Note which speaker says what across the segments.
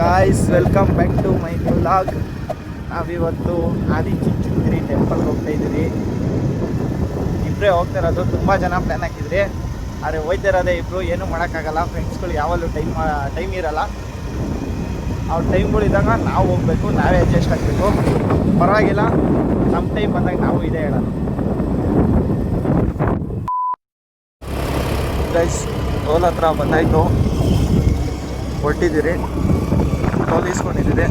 Speaker 1: Guys welcome back to my blog ನಾವಿವತ್ತು ಆದಿ ಚುಂಚನಗಿರಿ ಟೆಂಪಲ್ಗೆ ಹೋಗ್ತಾ ಇದ್ದೀವಿ. ಇಬ್ಬರೇ ಹೋಗ್ತಾ ಇರೋದು ತುಂಬ ಜನ ಪ್ಲ್ಯಾನ್ ಹಾಕಿದ್ರಿ. ಆದರೆ ಹೋಯ್ತಿರೋದೇ ಇಬ್ಬರು ಏನೂ ಮಾಡೋಕ್ಕಾಗಲ್ಲ. ಫ್ರೆಂಡ್ಸ್ಗಳು ಯಾವಾಗಲೂ ಟೈಮ್ ಟೈಮ್ ಇರಲ್ಲ. ಅವ್ರ ಟೈಮ್ಗಳಿದ್ದಾಗ ನಾವು ಹೋಗ್ಬೇಕು, ನಾವೇ ಅಡ್ಜಸ್ಟ್ ಆಗಬೇಕು. ಪರವಾಗಿಲ್ಲ ನಮ್ಮ ಟೈಮ್ ಬಂದಾಗ ನಾವು ಇದೇ ಹೇಳೋದು. ಗೈಸ್ ಟೋಲ್ ಹತ್ರ ಬಂದಾಯಿತು. ಹೊಟ್ಟಿದ್ದೀರಿ ಟೋಲ್ ಇಸ್ಕೊಂಡಿದ್ದೀರಿ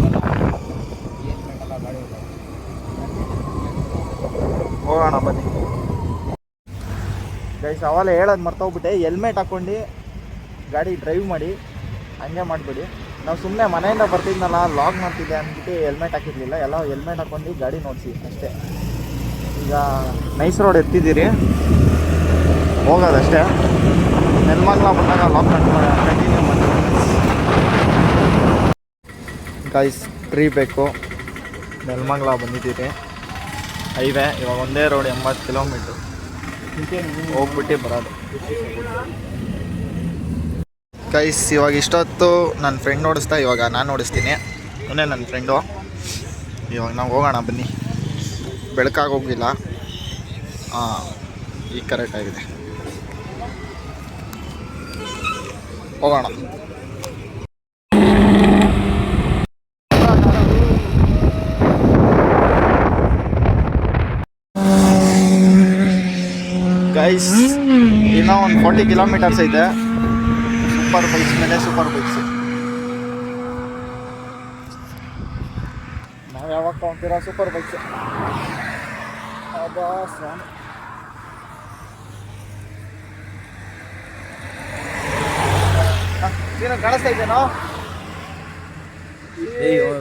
Speaker 1: ಹೋಗೋಣ, ಬನ್ನಿ. ಗೈಸ್ ಅವಲ್ಲ ಹೇಳೋದು ಮರ್ತೋಗ್ಬಿಟ್ಟೆ. ಹೆಲ್ಮೆಟ್ ಹಾಕ್ಕೊಂಡು ಗಾಡಿ ಡ್ರೈವ್ ಮಾಡಿ ಹಂಗೆ ಮಾಡಿಬಿಡಿ. ನಾವು ಸುಮ್ಮನೆ ಮನೆಯಿಂದ ಬರ್ತಿದ್ನಲ್ಲ ಲಾಗ್ ಮಾಡ್ತಿದ್ದೆ ಅಂದ್ಬಿಟ್ಟು ಹೆಲ್ಮೆಟ್ ಹಾಕಿರಲಿಲ್ಲ. ಎಲ್ಲ ಹೆಲ್ಮೆಟ್ ಹಾಕ್ಕೊಂಡು ಗಾಡಿ ನೋಡಿಸಿ ಅಷ್ಟೇ. ಈಗ ನೈಸ್ ರೋಡ್ ಎತ್ತಿದ್ದೀರಿ. ಹೋಗೋದಷ್ಟೇ. ನೆಲ್ಮಗ್ಲ ಬಂದಾಗ ಲಾಕ್ ಕಂಟಿನ್ಯೂ ಮಾಡಿ ಗೈಸ್ ಟ್ರೀ ಬೇಕು ನೆಲಮಂಗ್ಲ ಬಂದಿದ್ದೀರಿ. ಹೈವೇ ಇವಾಗ ಒಂದೇ ರೋಡ್ ಎಂಬತ್ತು ಕಿಲೋಮೀಟ್ರ್ ಹೋಗ್ಬಿಟ್ಟು ಬರೋದು. ಗೈಸ್ ಇವಾಗ ಇಷ್ಟೊತ್ತು ನನ್ನ ಫ್ರೆಂಡ್ ಓಡಿಸ್ತಾ ಇವಾಗ ನಾನು ಓಡಿಸ್ತೀನಿ ಅವನೇ ನನ್ನ ಫ್ರೆಂಡು ಇವಾಗ ನಾವು ಹೋಗೋಣ ಬನ್ನಿ. ಬೆಳಕಾಗಿ ಹೋಗಿಲ್ಲ ಹಾಂ ಈಗ ಕರೆಕ್ಟಾಗಿದೆ ಹೋಗೋಣ. ಗೈಸ್ ಇನ್ನೂ ಒಂದು ಫಾರ್ಟಿ ಕಿಲೋಮೀಟರ್ಸ್ ಐತೆ ಸೂಪರ್ ಬೈಕ್ಸ್ ಮೇಲೆ ಸೂಪರ್ ಬೈಕ್ಸ್ ನಾವು ಯಾವಾಗ ತಗೊಂತೀರಾ ಸೂಪರ್ ಬೈಕ್ಸ್ ಅಬ್ಬಾ ಸ್ವಾಮಿ ಏನೋ ಕಾಣಿಸ್ತಾ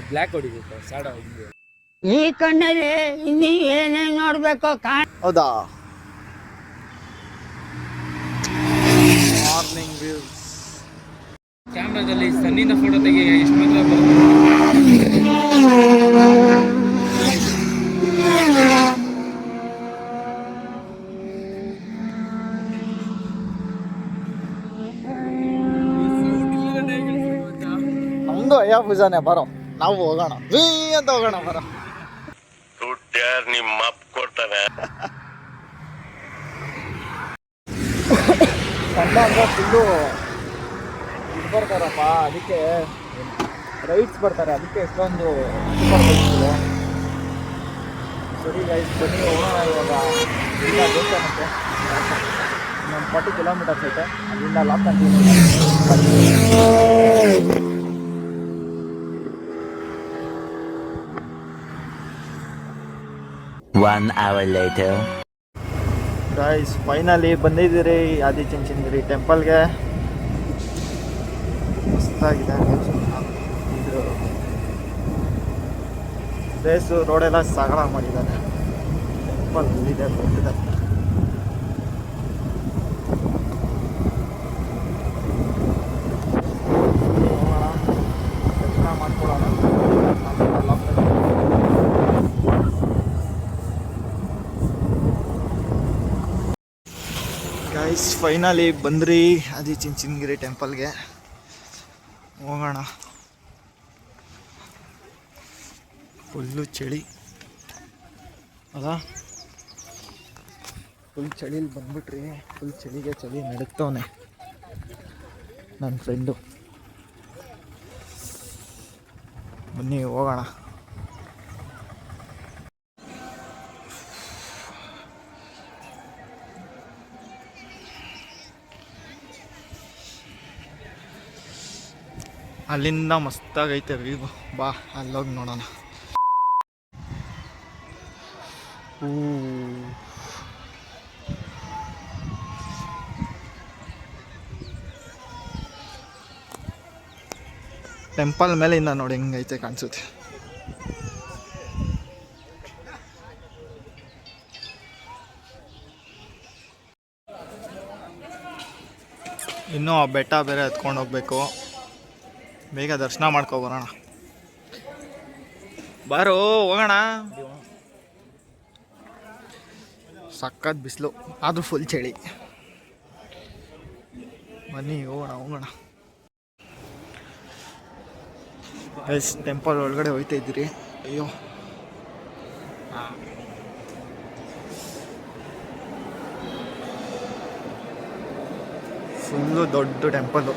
Speaker 2: ಬ್ಲ್ಯಾಕ್ ಹೊಡಿಬೇಕು ಹಿಂಗೆ.
Speaker 3: ಈ ಕಣ್ಣಲ್ಲಿ ಇನ್ನೀ ಏನೇನ್ ನೋಡ್ಬೇಕೋ ಕಾಣ್
Speaker 1: ಹೌದಾ? ಮಾರ್ನಿಂಗ್ ವ್ಯೂಸ್
Speaker 2: ಕ್ಯಾಮ್ರಾದಲ್ಲಿ ಸನ್ನಿನ ಫೋಟೋ ತೆಗೆ ಎಷ್ಟು ಮಾತ್ರ ಬರುತ್ತೆ
Speaker 1: ನಮ್ದು ಅಯ್ಯ ಪೂಜಾನೆ ಬರೋ. ನಾವು ಹೋಗೋಣ. ಅಂತ ಹೋಗೋಣ ಬರೋ.
Speaker 4: ನಿಮ್ಮ ಅಪ್ಪ ಕೊಡ್ತಾನೆ
Speaker 1: ಸಣ್ಣ ಅಂದ್ರೆ ಫುಲ್ಲು ಇದು ಬರ್ತಾರಪ್ಪ ಅದಕ್ಕೆ ರೈಡ್ಸ್ ಬರ್ತಾರೆ, ಅದಕ್ಕೆ ಎಷ್ಟೊಂದು ಸೂಪರ್ ಬೈಕ್ಗಳು ಸರಿ ಗೈಸ್ ಬನ್ನಿ, ಹೋಗೋಣ ಇವಾಗ. ಇಲ್ಲ ದೇವಸ್ಥಾನಕ್ಕೆ ಇನ್ನೊಂದು ಫಾರ್ಟಿ ಕಿಲೋಮೀಟರ್ಸ್ ಐತೆ. ಅಲ್ಲಿಂದ lock continue
Speaker 5: One hour later.
Speaker 1: Guys finally ಬಂದಿದ್ದೀರಿ ಆದಿಚುಂಚನಗಿರಿ ಟೆಂಪಲ್ಗೆ ಮಸ್ತಾಗಿದೆ ಇದು ಪ್ಲೇಸು ರೋಡೆಲ್ಲ ಸಾಗರ ಮಾಡಿದ್ದಾರೆ. ಟೆಂಪಲ್ ಇದೆ ದೊಡ್ಡದ ದರ್ಶನ ಮಾಡ್ಕೊಳ್ಳೋಣ ಆಮೇಲೆ lockdown. ಗೈಸ್ ಫೈನಲಿ ಬಂದ್ರಿ ಆದಿ ಚಿಂಚಿನಗಿರಿ ಟೆಂಪಲ್ಗೆ ಹೋಗೋಣ. ಫುಲ್ಲು ಚಳಿ. ಅಲ್ಲ ಫುಲ್ ಚಳಿಲಿ ಬಂದ್ಬಿಟ್ರಿ. ಫುಲ್ ಚಳಿಗೆ ಚಳಿ ನಡುಕ್ತವನೆ ನನ್ನ ಫ್ರೆಂಡು ಬನ್ನಿ ಹೋಗೋಣ. ಅಲ್ಲಿಂದ ಮಸ್ತಾಗೈತೆ ವ್ಯೂ ಬಾ, ಅಲ್ಲೋಗಿ ನೋಡೋಣ. ಟೆಂಪಲ್ ಟೆಂಪಲ್ ಮೇಲಿಂದ ನೋಡಿ ಹೆಂಗೈತೆ ಕಾಣಿಸುತ್ತೆ. ಇನ್ನೂ ಆ ಬೆಟ್ಟ ಬೇರೆ ಹತ್ಕೊಂಡು ಹೋಗ್ಬೇಕು. ಬೇಗ ದರ್ಶನ ಮಾಡ್ಕೊ ಬರೋಣ. ಬಾರೋ ಹೋಗೋಣ. ಸಕ್ಕತ್ ಬಿಸಿಲು ಆದರೂ ಫುಲ್ ಚಳಿ. ಬನ್ನಿ ಹೋಗೋಣ ಹೋಗೋಣ. ಎಸ್ ಟೆಂಪಲ್ ಒಳಗಡೆ ಹೋಯ್ತಾ ಇದ್ದೀರಿ. ಅಯ್ಯೋ. ಫುಲ್ಲು ದೊಡ್ಡ ಟೆಂಪಲ್ಲು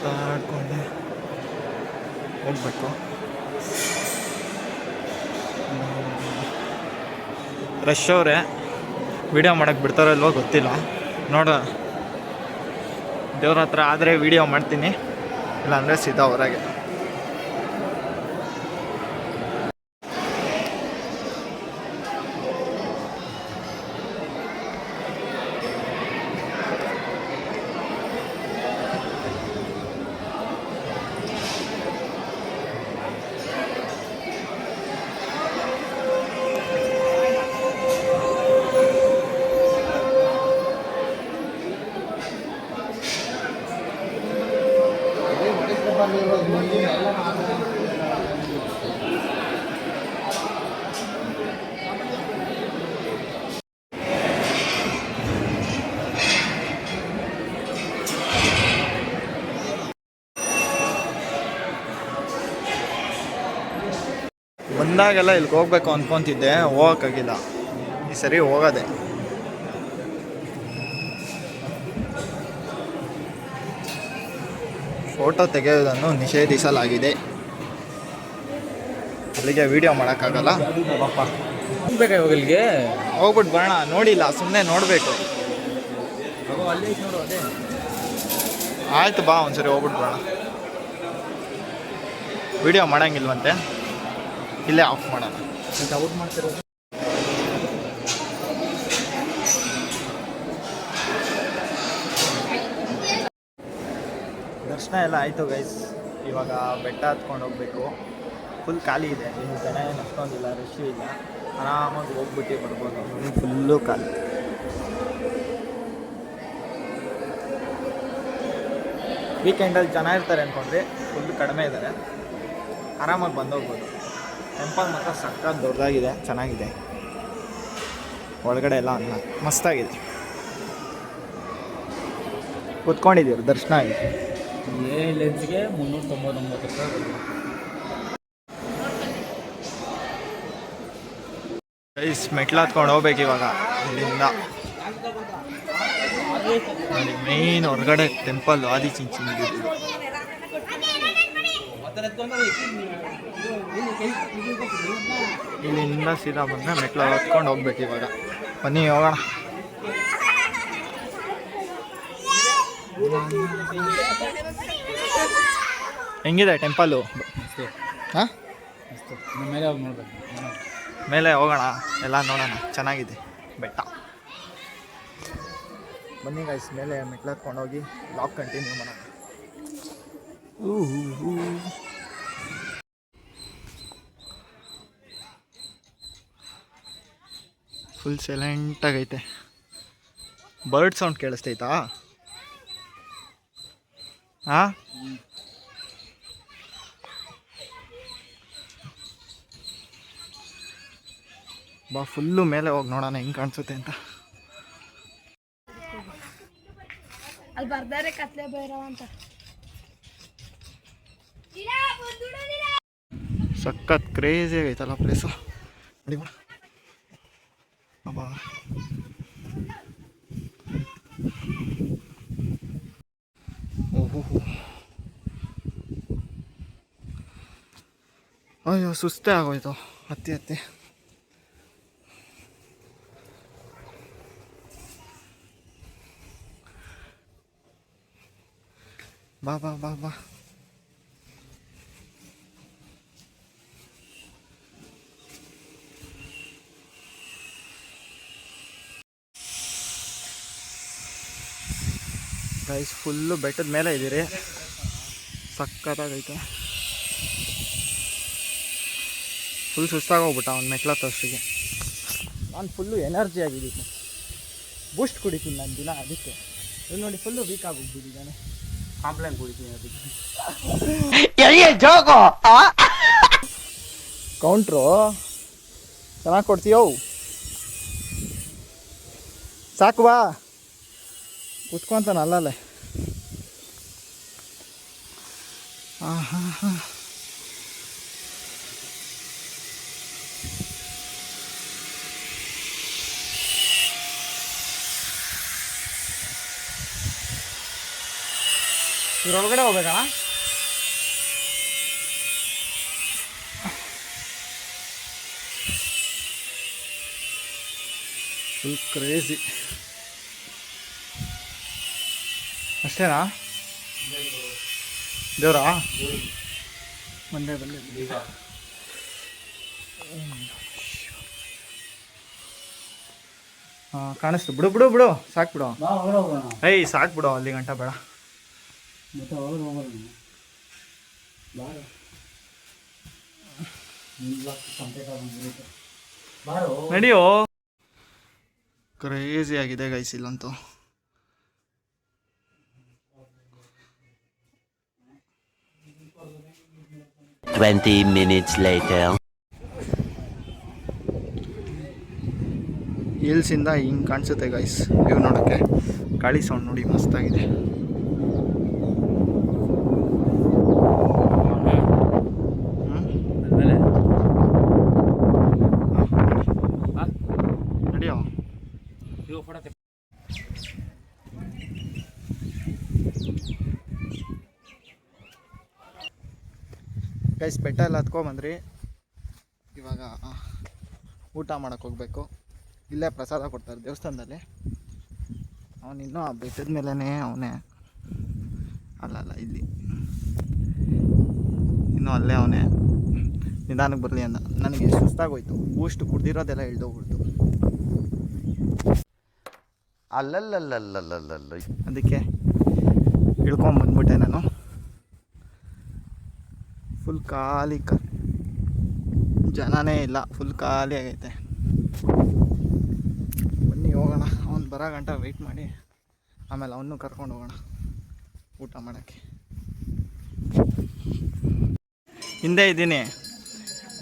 Speaker 1: ಸುತ್ತಾಡ್ಕೊಂಡೆ ಹೋಗ್ಬೇಕು. ರಶ್ ಅವರೇ. ವಿಡಿಯೋ ಮಾಡೋಕ್ಕೆ ಬಿಡ್ತಾರೋ ಇಲ್ವೋ ಗೊತ್ತಿಲ್ಲ. ನೋಡೋಣ ದೇವ್ರ ಹತ್ರ ಆದರೆ ವಿಡಿಯೋ ಮಾಡ್ತೀನಿ. ಇಲ್ಲಾಂದರೆ ಸೀದಾ ಹೊರಗೆ. ಬಂದಾಗೆಲ್ಲ ಇಲ್ಲಿಗೆ ಹೋಗ್ಬೇಕು ಅನ್ಕೊಂತಿದ್ದೆ ಹೋಗೋಕ್ಕಾಗಿಲ್ಲ. ಈ ಸರಿ ಹೋಗೋದೆ. ಫೋಟೋ ತೆಗೆಯೋದನ್ನು ನಿಷೇಧಿಸಲಾಗಿದೆ. ಅಲ್ಲಿಗೆ ವಿಡಿಯೋ ಮಾಡೋಕ್ಕಾಗಲ್ಲ.
Speaker 2: ಪಾಪ ಇವಾಗ ಇಲ್ಲಿಗೆ?
Speaker 1: ಹೋಗ್ಬಿಟ್ಟು ಬರೋಣ ನೋಡಿಲ್ಲ ಸುಮ್ಮನೆ ನೋಡಬೇಕು. ಆಯ್ತು ಬಾ ಒಂದ್ಸರಿ ಹೋಗ್ಬಿಟ್ಟು ಬರೋಣ. ವಿಡಿಯೋ ಮಾಡಂಗಿಲ್ವಂತೆ. ಇಲ್ಲೇ ಆಫ್ ಮಾಡೋಣ.
Speaker 2: ಔಟ್ ಮಾಡ್ತಿರೋದು?
Speaker 1: ದರ್ಶನ ಎಲ್ಲ ಆಯಿತು ಗೈಸ್ ಇವಾಗ ಬೆಟ್ಟ ಹತ್ಕೊಂಡು ಹೋಗ್ಬೇಕು. ಫುಲ್ ಖಾಲಿ ಇದೆ. ಇನ್ನು ಜನ ಏನು ಅಷ್ಟೊಂದಿಲ್ಲ ರಶ್ಯೂ ಇಲ್ಲ. ಆರಾಮಾಗಿ ಹೋಗ್ಬಿಟ್ಟು ಬರ್ಬೋದು. ಫುಲ್ಲು ಖಾಲಿ. ವೀಕೆಂಡಲ್ಲಿ ಜನ ಇರ್ತಾರೆ ಅಂದ್ಕೊಂಡ್ರೆ ಫುಲ್ ಕಡಿಮೆ ಇದ್ದಾರೆ ಆರಾಮಾಗಿ ಬಂದೋಗ್ಬೋದು. ಟೆಂಪಲ್ ಮಾತ್ರ ಸಕ್ಕತ್ ದೊಡ್ಡದಾಗಿದೆ ಚೆನ್ನಾಗಿದೆ ಒಳಗಡೆ ಎಲ್ಲ ಅನ್ನ ಮಸ್ತಾಗಿದೆ ಕುತ್ಕೊಂಡಿದ್ದೀರಿ ದರ್ಶನ ಆಗಿದೆ
Speaker 2: ಏ ಲೆನ್ಸ್ಗೆ ಮುನ್ನೂರ ತೊಂಬತ್ತೊಂಬತ್ತು ರೂಪಾಯಿ
Speaker 1: ಐಸ್ ಮೆಟ್ಲು ಹತ್ಕೊಂಡು ಹೋಗ್ಬೇಕು ಇವಾಗ ಇಲ್ಲಿಂದ ಮೇನ್ ಹೊರಗಡೆ ಟೆಂಪಲ್ ಆದಿಚುಂಚನ ಇಲ್ಲಿಂದ ಸೀದಾ ಬಂದರೆ ಮೆಟ್ಲು ಹತ್ಕೊಂಡು ಹೋಗ್ಬೇಕು ಇವಾಗ. ಬನ್ನಿ, ಹೋಗೋಣ. ಹೆಂಗಿದೆ ಟೆಂಪಲ್ಲು? ಹಾಂ?
Speaker 2: ಮೇಲೆ
Speaker 1: ಹೋಗೋಣ, ಎಲ್ಲ ನೋಡೋಣ. ಚೆನ್ನಾಗಿದೆ. ಬೆಟ್ಟ. ಬನ್ನಿ ಗಾಯ್ಸ್ ಮೇಲೆ ಮೆಟ್ಲು ಹತ್ಕೊಂಡು ಹೋಗಿ ಲಾಕ್ ಕಂಟಿನ್ಯೂ ಮಾಡೋಣ. ಫುಲ್ ಸೈಲೆಂಟಾಗೈತೆ ಬರ್ಡ್ ಸೌಂಡ್ ಕೇಳಿಸ್ತೈತಾ ಹಾಂ ಬಾ ಫುಲ್ಲು ಮೇಲೆ ಹೋಗಿ ನೋಡೋಣ ಹೆಂಗೆ ಕಾಣಿಸುತ್ತೆ ಅಂತ.
Speaker 6: ಅಲ್ಲಿ ಬರ್ದಾರೆ ಕತ್ಲೆ ಭೈರವ ಅಂತ.
Speaker 1: ಸಖತ್ ಕ್ರೇಜಿ ಆಗೈತಲ್ಲ ಪ್ಲೇಸು ನೋಡಿ ಬಿಡು. ಅಬ್ಬಾ ಓಹೋ ಅಯ್ಯೋ ಸುಸ್ತೇ ಆಗೋಯ್ತು ಹತ್ತಿ ಹತ್ತಿ ಬಾ ಬಾ ಬಾ ಬಾ ಗೈಸ್ ಫುಲ್ಲು ಬೆಟ್ಟದ ಮೇಲೆ ಇದ್ದೀರಿ. ಸಕ್ಕತ್ತಾಗೈತೆ ಫುಲ್ ಸುಸ್ತಾಗೋಗ್ಬಿಟ್ಟ ಅವ್ನು ಮೆಟ್ಲತ್ತಷ್ಟಿಗೆ ನಾನು ಫುಲ್ಲು ಎನರ್ಜಿ ಆಗಿದ್ದೀನಿ. ಬೂಸ್ಟ್ ಕುಡಿತೀನಿ ನಾನು ದಿನ ಅದಕ್ಕೆ. ಇಲ್ಲಿ ನೋಡಿ ಫುಲ್ಲು ವೀಕ್ ಆಗೋಗ್ಬಿಟ್ಟಿದ್ದಾನೆ ಕಾಂಪ್ಲೇಂಟ್ ಕುಡಿತೀನಿ ಅದಕ್ಕೆ. ಕೌಂಟ್ರು ಚೆನ್ನಾಗಿ ಕೊಡ್ತೀಯೋ? ಸಾಕು ಬಾ. ಕುತ್ಕೊಂತಾನ ಅಲ್ಲಲ್ಲೇ ಆಹಾ. ಇದ್ರೊಳಗಡೆ ಹೋಗ್ಬೇಕಾ ಫುಲ್ ಕ್ರೇಜಿ ಅಷ್ಟೇನಾ? ದೇವ್ರಾ? ಬಂದೆ ಬಂದೆ ಹಾಂ ಕಾಣಿಸ್ತು. ಬಿಡು ಬಿಡು ಬಿಡು. ಸಾಕು ಬಿಡು.
Speaker 2: ಬಾ ಹೊರಗೆ ಹೋಗೋಣ.
Speaker 1: ಏಯ್ ಸಾಕು ಬಿಡು ಅಲ್ಲಿ ಗಂಟ ಬೇಡ. ನಡಿಯೋ. ಕ್ರೇಜಿ ಆಗಿದೆ ಗೈಸ್ ಇಲ್ಲಂತೂ.
Speaker 5: Twenty minutes later.
Speaker 1: ಹಿಲ್ಸಿಂದ ಹಿಂಗೆ ಕಾಣಿಸುತ್ತೆ ಗೈಸ್ ವ್ಯೂ ನೋಡೋಕ್ಕೆ ಗಾಳಿ ಸೌಂಡ್ ನೋಡಿ ಮಸ್ತಾಗಿದೆ ಹ್ಮ್?
Speaker 2: ಆಮೇಲೆ
Speaker 1: ನಡಿಯೋ
Speaker 2: ಇವು ಫೋಟೋ ತೆಗ್ದು
Speaker 1: ಗೈಸ್ ಬೆಟ್ಟ ಎಲ್ಲ ಹತ್ಕೊಂಬಂದ್ರಿ ಇವಾಗ ಊಟ ಮಾಡೋಕೆ ಹೋಗಬೇಕು. ಇಲ್ಲೇ ಪ್ರಸಾದ ಕೊಡ್ತಾರೆ ದೇವಸ್ಥಾನದಲ್ಲಿ. ಅವನಿನ್ನೂ ಆ ಬೆಟ್ಟದ ಮೇಲೇ ಅವನೇ. ಅಲ್ಲಲ್ಲ ಇಲ್ಲಿ. ಇನ್ನೂ ಅಲ್ಲೇ ಅವನೇ. ನಿಧಾನಕ್ಕೆ ಬರಲಿ ಅಂತ ನನಗೆ ಸುಸ್ತಾಗೋಯ್ತು. ಬೂಸ್ಟ್ ಕುಡ್ದಿರೋದೆಲ್ಲ ಇಳ್ದೋಗ್ಬಿಡ್ತು.
Speaker 4: ಅಲ್ಲಲ್ಲಲ್ಲಲ್ಲಲ್ಲಲ್ಲ
Speaker 1: ಅದಕ್ಕೆ ಇಳ್ಕೊಂಬಂದ್ಬಿಟ್ಟೆ ನಾನು. ಫುಲ್ ಖಾಲಿ ಕ ಜನನೇ ಇಲ್ಲ ಫುಲ್ ಖಾಲಿ ಆಗೈತೆ. ಬನ್ನಿ ಹೋಗೋಣ. ಅವ್ನು ಬರೋ ಗಂಟ ವೆಯ್ಟ್ ಮಾಡಿ. ಆಮೇಲೆ ಅವನು ಕರ್ಕೊಂಡು ಹೋಗೋಣ ಊಟ ಮಾಡೋಕ್ಕೆ. ಹಿಂದೆ ಇದ್ದೀನಿ.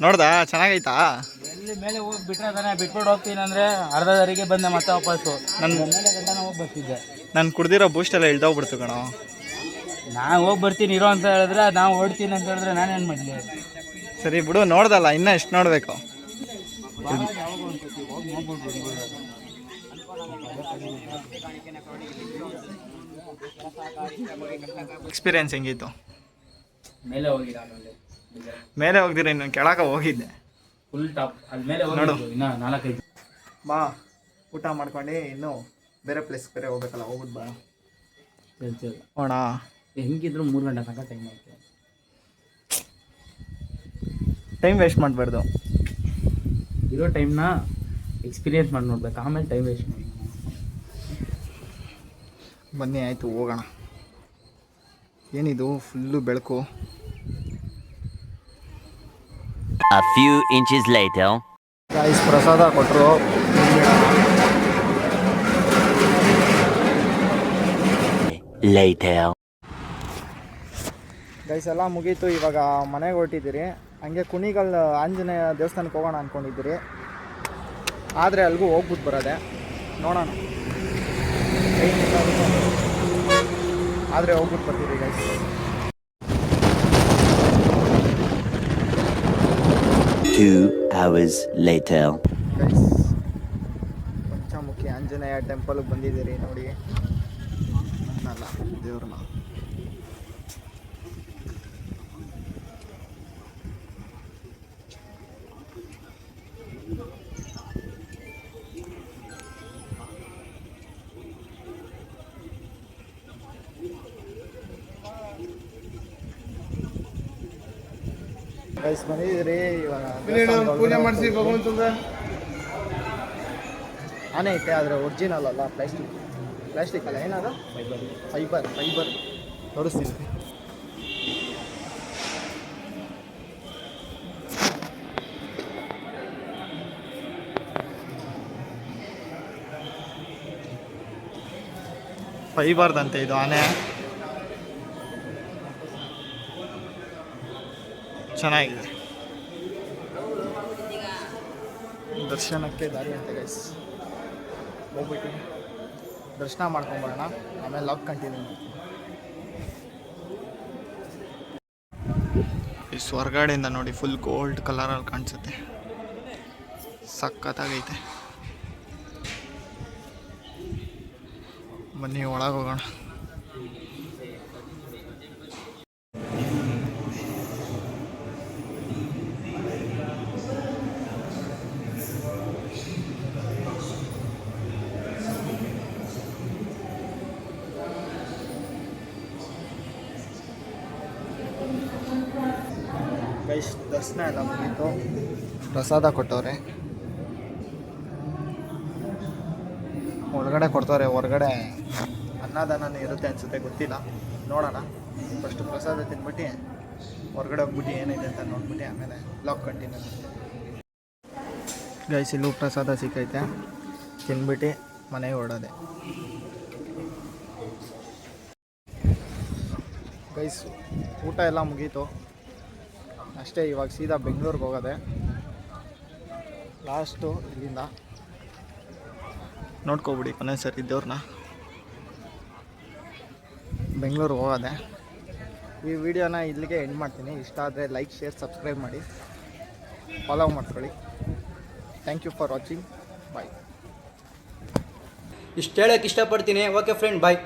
Speaker 1: ನೋಡ್ದಾ? ಚೆನ್ನಾಗೈತಾ?
Speaker 2: ಎಲ್ಲಿ ಮೇಲೆ ಹೋಗಿ ಬಿಟ್ಟರೆ ತಾನೇ? ಬಿಟ್ಬಿಟ್ಟು ಹೋಗ್ತೀನಿ ಅಂದರೆ ಅರ್ಧ ದಾರಿಗೆ ಬಂದೆ ಮತ್ತೆ ವಾಪಸ್ಸು.
Speaker 1: ನನ್-
Speaker 2: ನನ್ನ ಮೇಲೆ ಗಂಟನ ಹೋಗಿ ಬರ್ತಿದ್ದೆ.
Speaker 1: ನಾನು ಕುಡ್ದಿರೋ ಬೂಸ್ಟೆಲ್ಲ ಇಳ್ದೋಗ್ಬಿಡ್ತು ಕಣೋ.
Speaker 2: ನಾನು ಹೋಗಿ ಬರ್ತೀನಿ ಇರೋ ಅಂತ ಹೇಳಿದ್ರೆ ನಾವು ಓಡ್ತೀನಿ ಅಂತ ಹೇಳಿದ್ರೆ ನಾನೇನು ಮಾಡಲಿ?
Speaker 1: ಸರಿ ಬಿಡು ನೋಡ್ದಲ್ಲ ಇನ್ನೂ ಎಷ್ಟು ನೋಡಬೇಕು? ಎಕ್ಸ್ಪೀರಿಯನ್ಸ್ ಹೆಂಗಿತ್ತು?
Speaker 2: ಮೇಲೆ ಹೋಗಿಲ್ಲ
Speaker 1: ಮೇಲೆ ಹೋಗ್ದಿರ ಇನ್ನು ಕೆಳಗೆ ಹೋಗಿದ್ದೆ.
Speaker 2: ಫುಲ್ ಟಾಪ್ ಅಲ್ಲಿ ಮೇಲೆ
Speaker 1: ನೋಡು.
Speaker 2: ಇನ್ನ ನಾಲ್ಕೈದು.
Speaker 1: ಬಾ ಊಟ ಮಾಡ್ಕೊಂಡು ಇನ್ನು ಬೇರೆ ಪ್ಲೇಸ್ ಬೇರೆ ಹೋಗ್ಬೇಕಲ್ಲ ಹೋಗ್ಬಿಟ್ಟು ಬಾ. ಹೋಣ
Speaker 2: ಹೆಂಗಿದ್ರು ಮೂರು ಗಂಟೆ ತನಕ ಟೈಮ್ ಆಯ್ತು.
Speaker 1: ಟೈಮ್ ವೇಸ್ಟ್ ಮಾಡಬಾರ್ದು.
Speaker 2: ಇರೋ ಟೈಮ್ನ ಎಕ್ಸ್ಪೀರಿಯನ್ಸ್ ಮಾಡಿ ನೋಡ್ಬೇಕು. ಆಮೇಲೆ ಟೈಮ್ ವೇಸ್ಟ್ ಮಾಡಿ.
Speaker 1: ಬನ್ನಿ ಆಯಿತು ಹೋಗೋಣ. ಏನಿದು? ಫುಲ್ಲು ಬೆಳಕು.
Speaker 5: A few inches later.
Speaker 1: Guys ಪ್ರಸಾದ ಕೊಟ್ಟರು
Speaker 5: Later.
Speaker 1: ಗೈಸ್ ಎಲ್ಲ ಮುಗೀತು. ಇವಾಗ ಮನೆಗೆ ಹೊರಟಿದ್ದೀರಿ. ಹಂಗೆ ಕುಣಿಗಲ್ ಆಂಜನೇಯ ದೇವಸ್ಥಾನಕ್ಕೆ ಹೋಗೋಣ ಅಂದ್ಕೊಂಡಿದ್ದೀರಿ ಆದರೆ ಅಲ್ಲಿಗೂ ಹೋಗ್ಬಿಟ್ಟು ಬರೋದೆ. ನೋಡೋಣ. ಆದರೆ ಹೋಗ್ಬಿಟ್ಟು ಬರ್ತೀರಿ ಗೈಸ್ ಪಂಚಮುಖಿ ಆಂಜನೇಯ ಟೆಂಪಲ್ಗೆ ಬಂದಿದ್ದೀರಿ ನೋಡಿ. ಅಲ್ಲ ದೇವ್ರನ್ನ. ಗೈಸ್ ಬಂದಿದ್ರಿ ಇವಾಗ ಪೂಜೆ ಮಾಡಿಸಿ ಆನೆ ಐತೆ ಆದರೆ ಒರಿಜಿನಲ್ ಅಲ್ಲ ಪ್ಲಾಸ್ಟಿಕ್ ಪ್ಲಾಸ್ಟಿಕ್ ಅಲ್ಲ ಫೈಬರ್ ಫೈಬರ್ ಫೈಬರ್ ತೋರಿಸ್ತೀನಿ. ಫೈಬರ್ದಂತೆ ಇದು ಆನೆ. ಚೆನ್ನಾಗಿದೆ. ದರ್ಶನಕ್ಕೆ ದಾರಿ ಅಂತ ಗೈಸ್ ಹೋಗ್ಬಿಟ್ಟು ದರ್ಶನ ಮಾಡ್ಕೊಂಬರೋಣ. ಆಮೇಲೆ ಲಾಕ್ ಕಂಟಿನ್ಯೂ ಈ ಹೊರಗಡೆಯಿಂದ ನೋಡಿ ಫುಲ್ ಗೋಲ್ಡ್ ಕಲರಲ್ಲಿ ಕಾಣಿಸುತ್ತೆ. ಸಖತ್ತಾಗೈತೆ. ಬನ್ನಿ ಒಳಗೆ ಹೋಗೋಣ ಗೈಸ್ ದರ್ಶನ ಎಲ್ಲ ಮುಗೀತು ಪ್ರಸಾದ ಕೊಟ್ಟವ್ರೆ. ಒಳಗಡೆ ಕೊಡ್ತವ್ರೆ ಹೊರಗಡೆ ಅನ್ನದಾನ ಇರುತ್ತೆ ಅನ್ಸುತ್ತೆ, ಗೊತ್ತಿಲ್ಲ. ನೋಡೋಣ. ಫಸ್ಟ್ ಪ್ರಸಾದ ತಿನ್ಬಿಟ್ಟು, ಹೊರಗಡೆ ಹೋಗ್ಬಿಟ್ಟು ಏನಿದೆ ಅಂತ ನೋಡ್ಬಿಟ್ಟು ಆಮೇಲೆ ಲಾಕ್ ಕಂಟಿನ್ಯೂ ಗೈಸ್ ಇಲ್ಲೂ ಪ್ರಸಾದ ಸಿಕ್ಕೈತೆ. ತಿನ್ಬಿಟ್ಟು ಮನೆಗೆ ಓಡೋದೆ ಗೈಸ್ ಊಟ ಎಲ್ಲ ಮುಗೀತು. ಅಷ್ಟೇ ಇವಾಗ ಸೀದಾ ಬೆಂಗಳೂರಿಗೆ ಹೋಗೋದೆ. ಲಾಸ್ಟು ಇಲ್ಲಿಂದ. ನೋಡ್ಕೊಬಿಡಿ ಕೊನೆ ಸರಿ ಇದ್ದವ್ರನ್ನ. ಬೆಂಗಳೂರಿಗೆ ಹೋಗೋದೆ. ಈ ವಿಡಿಯೋನ ಇಲ್ಲಿಗೆ ಎಂಡ್ ಮಾಡ್ತೀನಿ. ಇಷ್ಟ ಆದರೆ ಲೈಕ್ ಶೇರ್ ಸಬ್ಸ್ಕ್ರೈಬ್ ಮಾಡಿ. ಫಾಲೋ ಮಾಡ್ಕೊಳ್ಳಿ. Thank you for watching bye
Speaker 7: ಇಷ್ಟು ಹೇಳಕ್ಕೆ ಇಷ್ಟಪಡ್ತೀನಿ. Okay friend bye